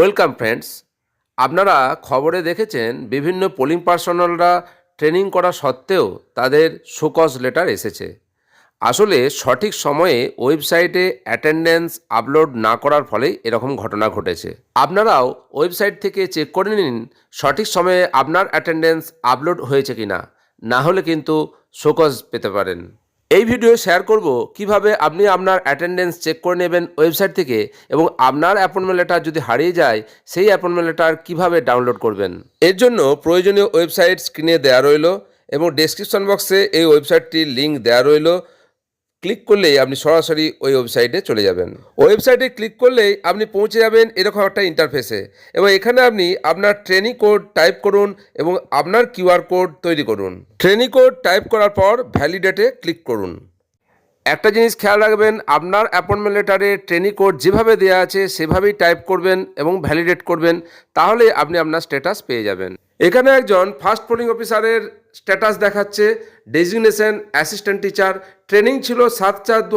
Welcome friends, আপনারা খবরে দেখেছেন বিভিন্ন পোলিং পার্সোনালরা ট্রেনিং করা সত্ত্বেও তাদের শোকজ লেটার এসেছে। আসলে সঠিক সময়ে ওয়েবসাইটে অ্যাটেন্ডেন্স আপলোড না করার ফলেই এরকম ঘটনা ঘটেছে। আপনারাও ওয়েবসাইট থেকে চেক করে নিন সঠিক সময়ে আপনার অ্যাটেন্ডেন্স আপলোড হয়েছে কি না না হলে কিন্তু শোকজ পেতে পারেন। এই ভিডিও শেয়ার করব কীভাবে আপনি আপনার অ্যাটেন্ডেন্স চেক করে নেবেন ওয়েবসাইট থেকে এবং আপনার অ্যাপয়েন্টমেন্ট লেটার যদি হারিয়ে যায়, সেই অ্যাপয়েন্টমেন্ট লেটার কীভাবে ডাউনলোড করবেন। এর জন্য প্রয়োজনীয় ওয়েবসাইট স্ক্রিনে দেওয়া রইল এবং ডেসক্রিপশন বক্সে এই ওয়েবসাইটটির লিঙ্ক দেওয়া রইল। ক্লিক করলেই আপনি সরাসরি ওই ওয়েবসাইটে চলে যাবেন। ওয়েবসাইটে ক্লিক করলেই আপনি পৌঁছে যাবেন এরকম একটা ইন্টারফেসে এবং এখানে আপনি আপনার ট্রেনিং কোড টাইপ করুন এবং আপনার কিউআর কোড তৈরি করুন। ট্রেনিং কোড টাইপ করার পর ভ্যালিডেটে ক্লিক করুন। একটা জিনিস খেয়াল রাখবেন, আপনার অ্যাপয়েন্টমেন্ট লেটারে ট্রেনিং কোড যেভাবে দেওয়া আছে সেভাবেই টাইপ করবেন এবং ভ্যালিডেট করবেন, তাহলে আপনি আপনার স্ট্যাটাস পেয়ে যাবেন। এখানে একজন ফার্স্ট পোলিং অফিসারের স্ট্যাটাস দেখাচ্ছে ডেজিগনেশন অ্যাসিস্ট্যান্ট টিচার ট্রেনিং ছিল সাত চার দু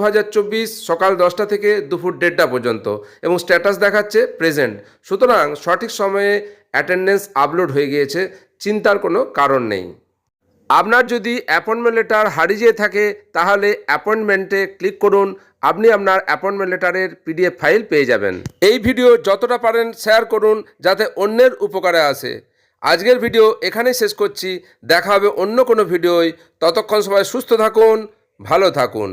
সকাল দশটা থেকে দুপুর দেড়টা পর্যন্ত এবং স্ট্যাটাস দেখাচ্ছে প্রেজেন্ট সুতরাং সঠিক সময়ে অ্যাটেন্ডেন্স আপলোড হয়ে গিয়েছে, চিন্তার কোনো কারণ নেই। আপনার যদি অ্যাপয়েন্টমেন্ট লেটার হারিয়ে থাকে, তাহলে অ্যাপয়েন্টমেন্টে ক্লিক করুন। আপনি আপনার অ্যাপয়েন্টমেন্ট লেটারের পিডিএফ ফাইল পেয়ে যাবেন। এই ভিডিও যতটা পারেন শেয়ার করুন, যাতে অন্যের উপকারে আসে। আজকের ভিডিও এখানেই শেষ করছি। দেখা হবে অন্য কোনো ভিডিওয় ততক্ষণ সবাই সুস্থ থাকুন, ভালো থাকুন।